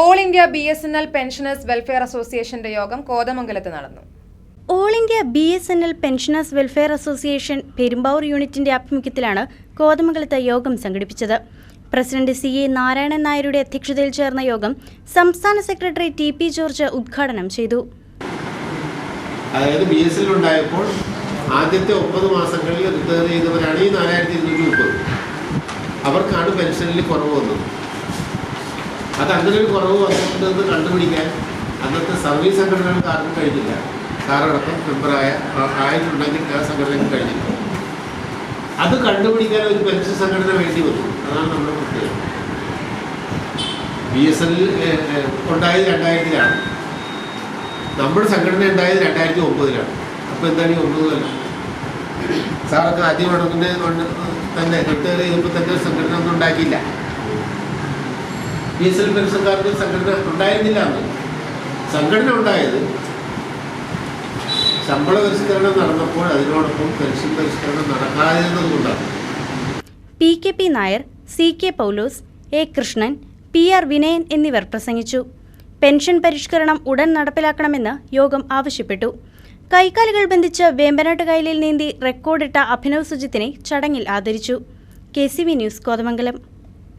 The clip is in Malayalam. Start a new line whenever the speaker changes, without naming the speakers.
All India B S N L pensioners welfare അസോസിയേഷന്റെ യോഗം കോതമംഗലത്ത് നടന്നു.
All India B S N L pensioners welfare association Perumbavoor യൂണിറ്റിന്റെ ആഭിമുഖ്യത്തിലാണ് കോതമംഗലത്ത് യോഗം സംഘടിപ്പിച്ചത്. പ്രസിഡന്റ് സി എ നാരായണൻ നായരുടെ അധ്യക്ഷതയിൽ ചേർന്ന യോഗം സംസ്ഥാന സെക്രട്ടറി ടി പി ജോർജ് ഉദ്ഘാടനം ചെയ്തു.
അതായത് ബി എസ് എൽ ഉണ്ടായപ്പോൾ ആദ്യത്തെ ഒമ്പത് മാസങ്ങളിൽ റിട്ടയർ ചെയ്തവരാണ് ഈ നാലായിരത്തി ഇരുന്നൂറ്റി മുപ്പത്. അവർക്കാണ് പെൻഷനിൽ കുറവ് വന്നത്. അത് അങ്ങനെ ഒരു കുറവ് വന്നിട്ടുണ്ടെന്ന് കണ്ടുപിടിക്കാൻ അന്നത്തെ സർവീസ് സംഘടനകൾക്ക് ആർക്കും കഴിഞ്ഞില്ല. സാറടക്കം മെമ്പറായ ആയിട്ടുണ്ടെങ്കിൽ ആ സംഘടനയ്ക്ക് കഴിഞ്ഞില്ല. അത് കണ്ടുപിടിക്കാൻ ഒരു പെൻഷൻ സംഘടന വേണ്ടി വന്നു. അതാണ് നമ്മുടെ പ്രത്യേകത. ബി എസ് എൽ ഉണ്ടായത് രണ്ടായിരത്തിലാണ്. നമ്മുടെ സംഘടന ഉണ്ടായത് രണ്ടായിരത്തി ഒമ്പതിലാണ് അപ്പോൾ എന്താണ് ഈ ഒമ്പത് കൊല്ലം? സാറൊക്കെ ആദ്യം ഉടനെ തന്നെ റിട്ടയർ ചെയ്തപ്പോൾ തന്നെ സംഘടന ഒന്നും ഉണ്ടാക്കിയില്ല. ബി എസ് എൽ പെൻഷൻകാർക്ക് സംഘടന ഉണ്ടായിരുന്നില്ല അന്ന് സംഘടന ഉണ്ടായത് ശമ്പള പരിഷ്കരണം നടന്നപ്പോൾ അതിനോടൊപ്പം പെൻഷൻ പരിഷ്കരണം നടക്കാതിരുന്നതുകൊണ്ടാണ്
P K P Nair C K Paulose A Krishnan P R Vinayan എന്നിവർ പ്രസംഗിച്ചു. പെൻഷൻ പരിഷ്കരണം ഉടൻ നടപ്പിലാക്കണമെന്ന് യോഗം ആവശ്യപ്പെട്ടു. കൈക്കാലുകൾ ബന്ധിച്ച് വേമ്പനാട്ട് കായലിൽ നീന്തി റെക്കോർഡിട്ട അഭിനവ് സുജിത്തിനെ ചടങ്ങിൽ ആദരിച്ചു. K C V news Kothamangalam.